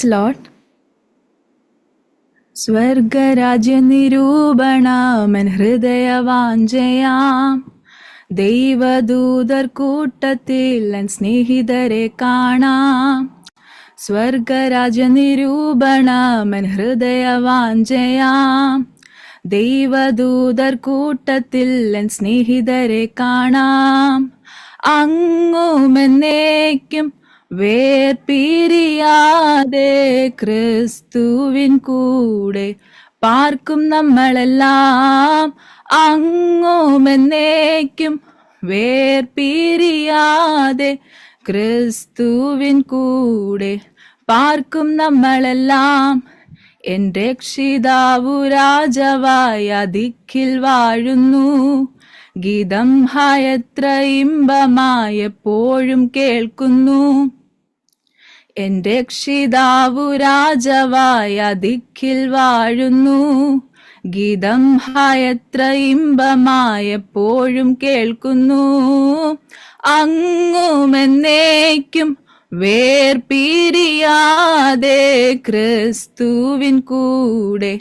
Price ലോട്ട് സ്വർഗരാജ്യ നിരൂപണമൻ ഹൃദയവാഞ്ചയാം ദൈവദൂതർ കൂട്ടത്തിൽ സ്നേഹിതരെ കാണാം സ്വർഗരാജ്യ നിരൂപണമൻ ഹൃദയവാഞ്ചയാം ദൈവദൂതർ കൂട്ടത്തിൽ സ്നേഹിതരെ കാണാം അങ്ങുമെന്നേക്കും വേർപിരിയാതെ ക്രിസ്തുവിൻ കൂടെ പാർക്കും നമ്മളെല്ലാം. അങ്ങുമെന്നേക്കും വേർപിരിയാതെ ക്രിസ്തുവിൻ കൂടെ പാർക്കും നമ്മളെല്ലാം. എൻ രക്ഷിതാവു രാജവായ ദിക്കിൽ വാഴുന്നു. ഗീതം ഹായത്ര ഇമ്പമായെപ്പോഴും കേൾക്കുന്നു. എൻ രക്ഷിതാവു രാജവായ ദിക്കിൽ വാഴുന്നു. ഗീതം ഹായത്ര ഇമ്പമായപ്പോഴും കേൾക്കുന്നു. അങ്ങുമെന്നേക്കും വേർപിരിയാതെ ക്രിസ്തുവിൻ കൂടെ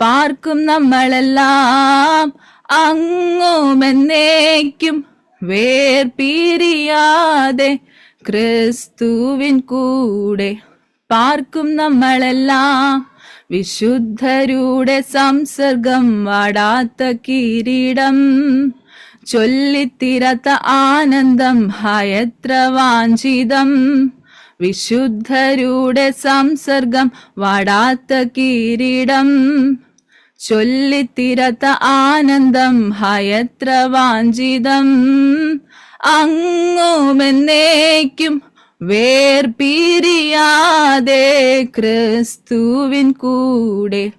പാർക്കും നമ്മളെല്ലാം. അങ്ങുമെന്നേക്കും വേർപിരിയാതെ ക്രിസ്തുവിൻ കൂടെ പാർക്കും നമ്മളെല്ലാം. വിശുദ്ധരുടെ സംസർഗം വാടാത്ത കിരീടം. ചൊല്ലിത്തിരത്ത ആനന്ദം ഹയത്ര വാഞ്ചിതം. വിശുദ്ധരുടെ സംസർഗം വാടാത്ത കിരീടം. ചൊല്ലിത്തിരത്ത ആനന്ദം ഹയത്ര വാഞ്ചിതം. അങ്ങുമെന്നേക്കും വേർപിരിയാതെ ക്രിസ്തുവിൻ കൂടെ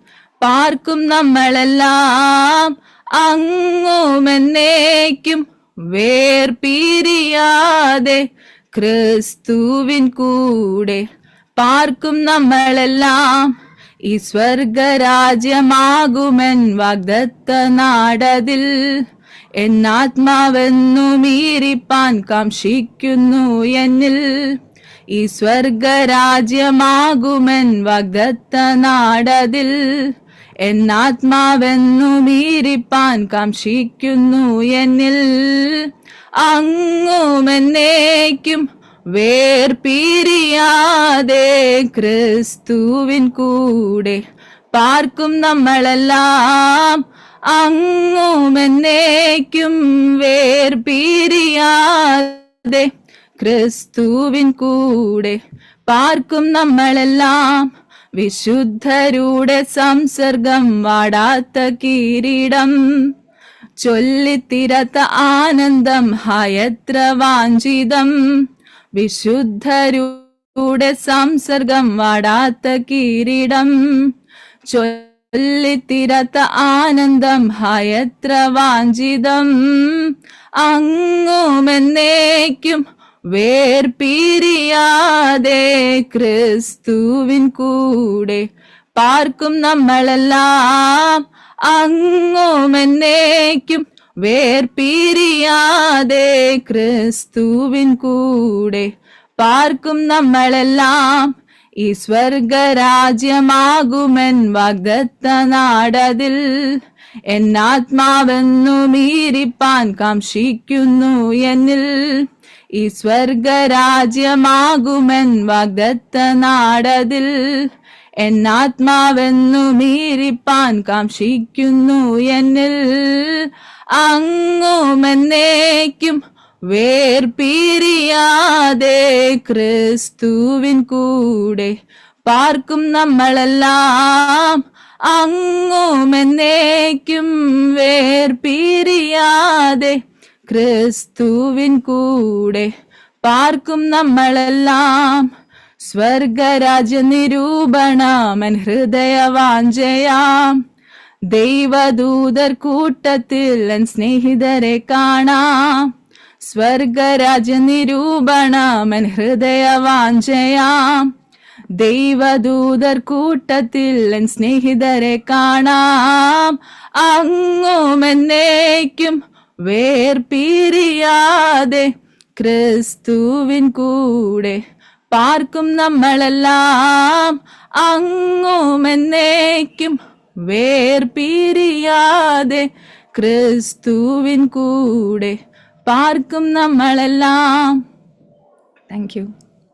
പാർക്കും നമ്മളെല്ലാം. അങ്ങുമെന്നേക്കും വേർപിരിയാതെ ക്രിസ്തുവിൻ കൂടെ പാർക്കും നമ്മളെല്ലാം. ഈ സ്വർഗരാജ്യമാകുമെൻ വാഗ്ദത്ത നാടതിൽ എന്നാത്മാവെന്നു മീരിപ്പാൻ കാംക്ഷിക്കുന്നു എന്നിൽ. ഈ സ്വർഗരാജ്യമാകുമെൻ വഗ്ദത്ത നാടതിൽ. എന്നാത്മാവെന്നു മീരിപ്പാൻ കാംക്ഷിക്കുന്നു എന്നിൽ. അങ്ങുമെന്നേക്കും വേർപിരിയാതെ ക്രിസ്തുവിൻ കൂടെ പാർക്കും നമ്മളെല്ലാം. അങ്ങുമെന്നേക്കും വേർപിരിയാതെ ക്രിസ്തുവിൻ കൂടെ പാർക്കും നമ്മളെല്ലാം. വിശുദ്ധരുടെ സംസർഗം വാടാത്ത കിരീടം. ചൊല്ലിത്തിരത്ത ആനന്ദം ഹയത്ര വാഞ്ചിതം. വിശുദ്ധരുടെ സംസർഗം വാടാത്ത കിരീടം. ചൊല്ലിത്തിരത്ത ആനന്ദം ഹയത്ര വാഞ്ചിതം അങ്ങുമെന്നേക്കും വേർപിരിയാതെ ക്രിസ്തുവിൻ കൂടെ പാർക്കും നമ്മളെല്ലാം. അങ്ങുമെന്നേക്കും വേർപിരിയാതെ ക്രിസ്തുവിൻ കൂടെ പാർക്കും നമ്മളെല്ലാം. ഈ സ്വർഗരാജ്യമാകുമെൻ വകത്ത നാടതിൽ. എന്നാത്മാവെന്നു മീരിപ്പാൻ കാംക്ഷിക്കുന്നു എന്നിൽ. ഈ സ്വർഗരാജ്യമാകുമെൻ വകത്ത നാടതിൽ. എന്നാത്മാവെന്നു മീരിപ്പാൻ കാംക്ഷിക്കുന്നു എന്നിൽ. അങ്ങുമെന്നേക്കും വേർപിരിയാതെ ക്രിസ്തുവിൻ കൂടെ പാർക്കും നമ്മളെല്ലാം. അങ്ങുമെന്നേക്കും വേർപിരിയാതെ ക്രിസ്തുവിൻ കൂടെ പാർക്കും നമ്മളെല്ലാം. സ്വർഗരാജ നിരൂപണമൻ ഹൃദയവാഞ്ചയാം ദൈവദൂതർ കൂട്ടത്തിൽ സ്നേഹിതരെ കാണാം. സ്വർഗരാജ്യ നിരൂപണമൻ ഹൃദയവാഞ്ചയാം ദൈവദൂതർ കൂട്ടത്തിൽ എൻ സ്നേഹിതരെ കാണാം. അങ്ങുമെന്നേക്കും വേർപിരിയാതെ ക്രിസ്തുവിൻ കൂടെ പാർക്കും നമ്മളെല്ലാം. അങ്ങുമെന്നേക്കും വേർപീരിയാതെ ക്രിസ്തുവിൻ കൂടെ പാർക്കും നമ്മളെല്ലാം. Thank you